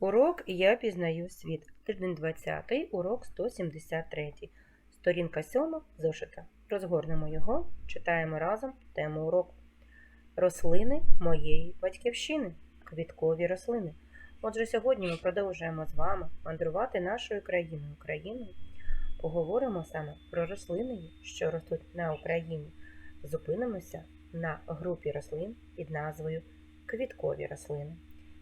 Урок Я пізнаю світ. Тиждень 20, урок 173. Сторінка 7 зошита. Розгорнемо його, читаємо разом тему уроку. Рослини моєї батьківщини. Квіткові рослини. Отже, сьогодні ми продовжуємо з вами мандрувати нашою країною Україною. Поговоримо саме про рослини, що ростуть на Україні. Зупинимося на групі рослин під назвою Квіткові рослини.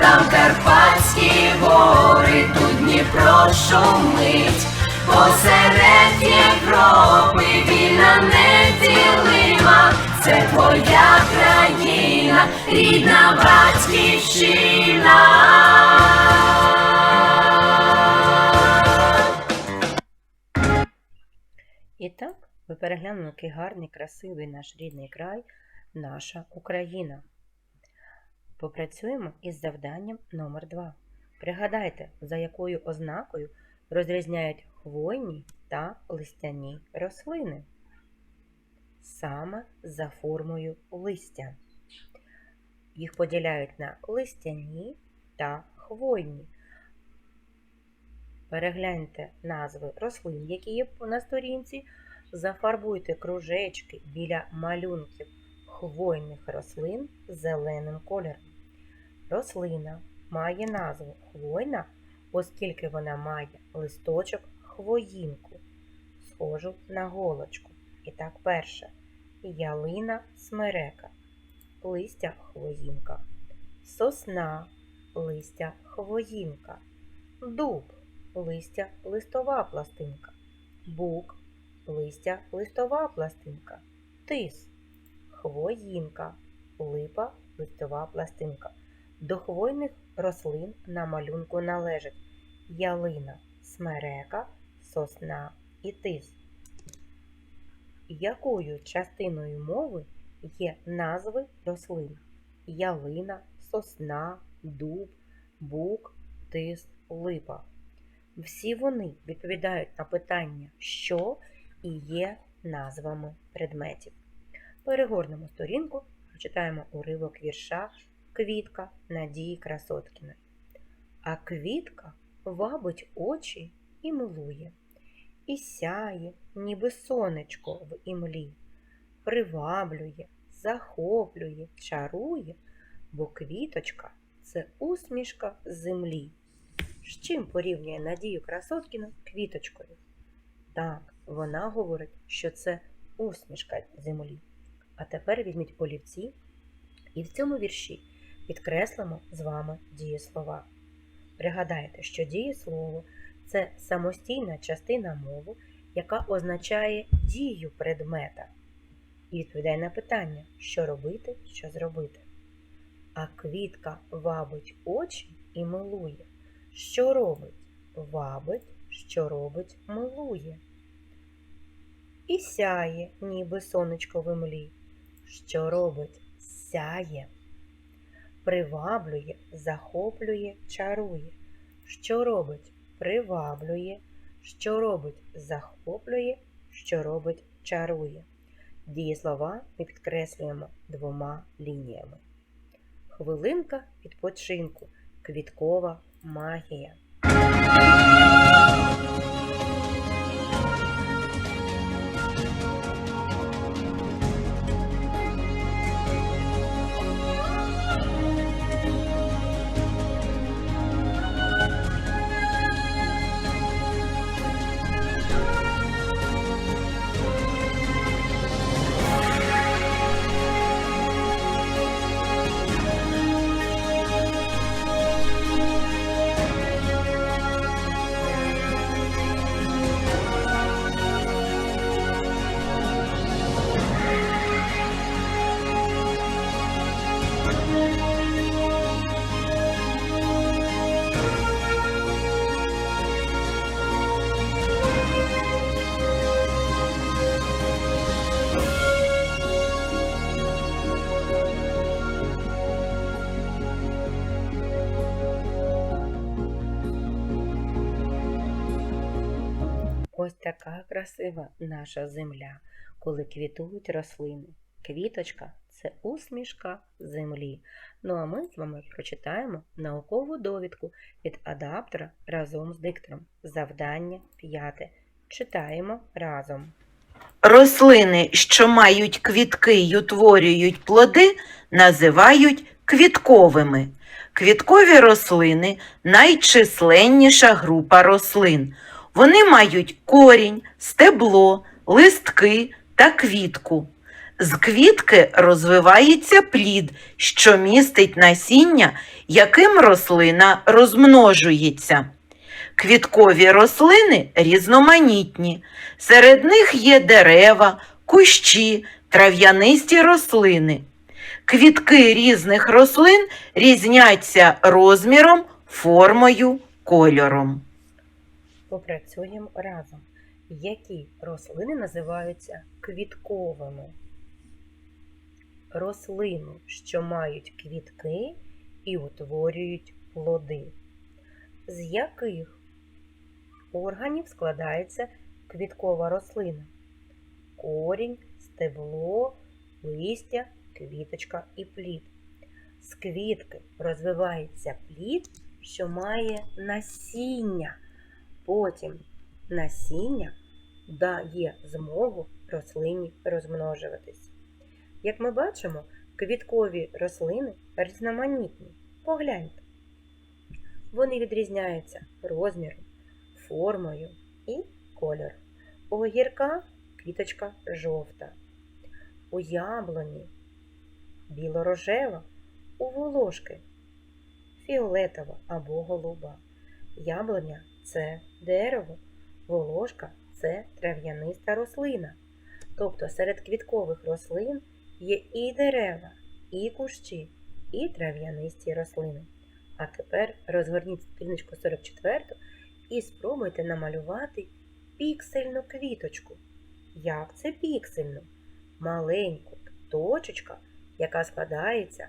там Карпатські гори, тут Дніпро шумить. Посеред Європи вільна неділима, це твоя країна, рідна батьківщина. І так, ви переглянули, який гарний, красивий наш рідний край, наша Україна. Попрацюємо із завданням номер 2 Пригадайте, за якою ознакою розрізняють хвойні та листяні рослини. Саме за формою листя. Їх поділяють на листяні та хвойні. Перегляньте назви рослин, які є на сторінці, зафарбуйте кружечки біля малюнків хвойних рослин зеленим кольором. Рослина має назву хвойна, оскільки вона має листочок хвоїнку, схожу на голочку. І так, перше. Ялина смерека, листя хвоїнка, сосна, листя хвоїнка, дуб, листя листова пластинка, бук, листя листова пластинка, тис, хвоїнка, липа, листова пластинка. До хвойних рослин на малюнку належать ялина, смерека, сосна і тис. Якою частиною мови є назви рослин? Ялина, сосна, дуб, бук, тис, липа. Всі вони відповідають на питання, що і є назвами предметів. Перегорнемо сторінку, прочитаємо уривок вірша Квітка Надії Красоткіної. А квітка вабить очі і милує, і сяє, ніби сонечко в імлі, приваблює, захоплює, чарує, бо квіточка це усмішка землі. З чим порівнює Надію Красоткіну квіточкою? Так, вона говорить, що це усмішка землі. А тепер візьміть олівці і в цьому вірші підкреслимо з вами дієслова. Пригадайте, що дієслово це самостійна частина мови, яка означає дію предмета. І відповідає на питання, що робити, що зробити. А квітка вабить очі і милує. Що робить? Вабить, що робить, милує. І сяє, ніби сонечко в імлі. Що робить? Сяє. Приваблює, захоплює, чарує. Що робить? Приваблює, що робить? Захоплює, що робить, чарує. Дієслова ми підкреслюємо двома лініями. Хвилинка відпочинку. Квіткова магія. Така красива наша земля, коли квітують рослини. Квіточка це усмішка землі. Ну а ми з вами прочитаємо наукову довідку від адаптера разом з диктором. Завдання п'яте. Читаємо разом. Рослини, що мають квітки й утворюють плоди, називають квітковими. Квіткові рослини найчисленніша група рослин. Вони мають корінь, стебло, листки та квітку. З квітки розвивається плід, що містить насіння, яким рослина розмножується. Квіткові рослини різноманітні. Серед них є дерева, кущі, трав'янисті рослини. Квітки різних рослин різняться розміром, формою, кольором. Попрацюємо разом. Які рослини називаються квітковими? Рослини, що мають квітки і утворюють плоди. З яких органів складається квіткова рослина? Корінь, стебло, листя, квіточка і плід. З квітки розвивається плід, що має насіння. Потім насіння дає змогу рослині розмножуватись. Як ми бачимо, квіткові рослини різноманітні. Погляньте. Вони відрізняються розміром, формою і кольором. У огірка квіточка жовта, у яблуні білорожева, у волошки фіолетова або голуба. Яблуня це дерево, волошка це трав'яниста рослина. Тобто серед квіткових рослин є і дерева, і кущі, і трав'янисті рослини. А тепер розгорніть сторіночку 44 і спробуйте намалювати піксельну квіточку. Як це піксельну? Маленьку точечка, яка складається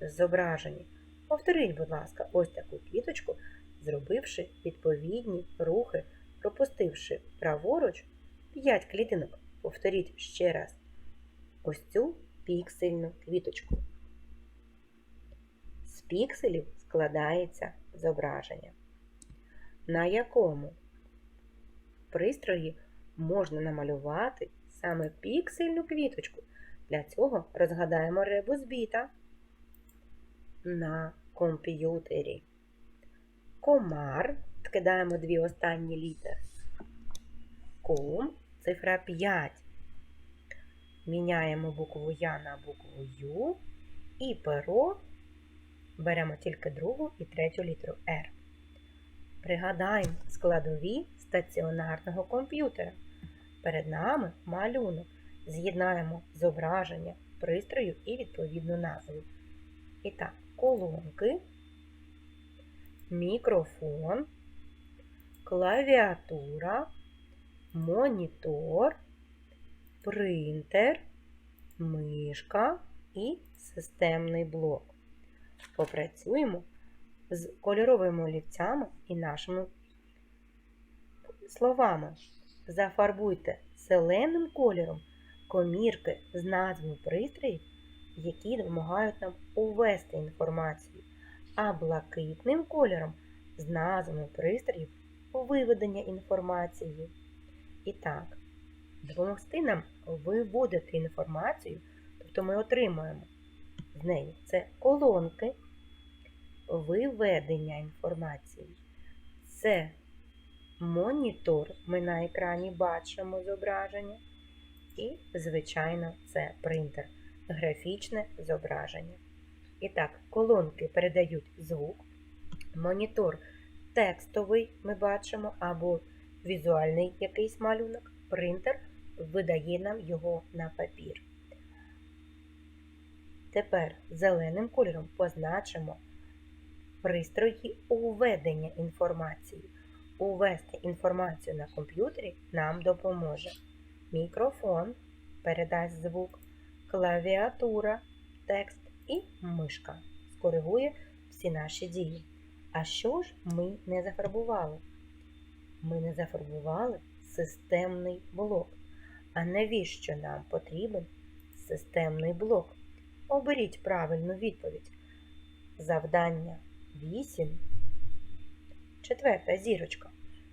з зображення. Повторіть, будь ласка, ось таку квіточку, зробивши відповідні рухи, пропустивши праворуч 5 клітинок. Повторіть ще раз ось цю піксельну квіточку. З пікселів складається зображення, на якому пристрої можна намалювати саме піксельну квіточку. Для цього розгадаємо ребус біта на комп'ютері. Комар. Скидаємо дві останні літери. Ком, цифра 5. Міняємо букву Я на букву Ю. І перо беремо тільки другу і третю літеру R. Пригадаємо складові стаціонарного комп'ютера. Перед нами малюнок. З'єднаємо зображення пристрою і відповідну назву. І так, колонки, мікрофон, клавіатура, монітор, принтер, мишка і системний блок. Попрацюємо з кольоровими олівцями і нашими словами. Зафарбуйте зеленим кольором комірки з назвами пристроїв, які допомагають нам увести інформацію, а блакитним кольором з назвами пристроїв виведення інформації. І так, допомогти нам виводити інформацію, тобто ми отримуємо з неї це колонки виведення інформації. Це монітор, ми на екрані бачимо зображення. І, звичайно, це принтер, графічне зображення. І так, колонки передають звук, монітор текстовий ми бачимо, або візуальний якийсь малюнок, принтер видає нам його на папір. Тепер зеленим кольором позначимо пристрої уведення інформації. Увести інформацію на комп'ютері нам допоможе мікрофон передасть звук, клавіатура, текст і мишка скоригує всі наші дії. А що ж ми не зафарбували? ми не зафарбували системний блок. А навіщо нам потрібен системний блок? Оберіть правильну відповідь. Завдання 8. Четверта зірочка.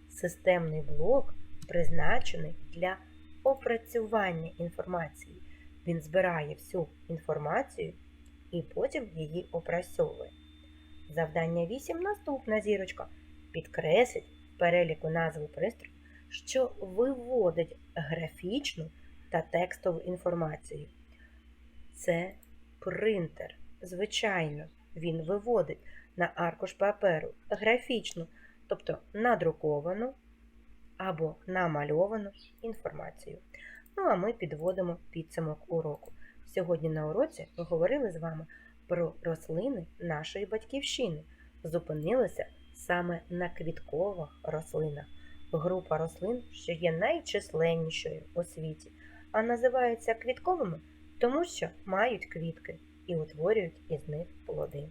Системний блок призначений для опрацювання інформації. Він збирає всю інформацію і потім її опрацьовує. Завдання 8 наступна зірочка. Підкресліть в переліку назви пристрою, що виводить графічну та текстову інформацію. Це принтер. Звичайно, він виводить на аркуш паперу графічну, тобто надруковану або намальовану інформацію. Ну а ми підводимо підсумок уроку. Сьогодні на уроці ми говорили з вами про рослини нашої батьківщини. Зупинилися саме на квіткових рослинах. Група рослин, що є найчисленнішою у світі, а називаються квітковими, тому що мають квітки і утворюють із них плоди.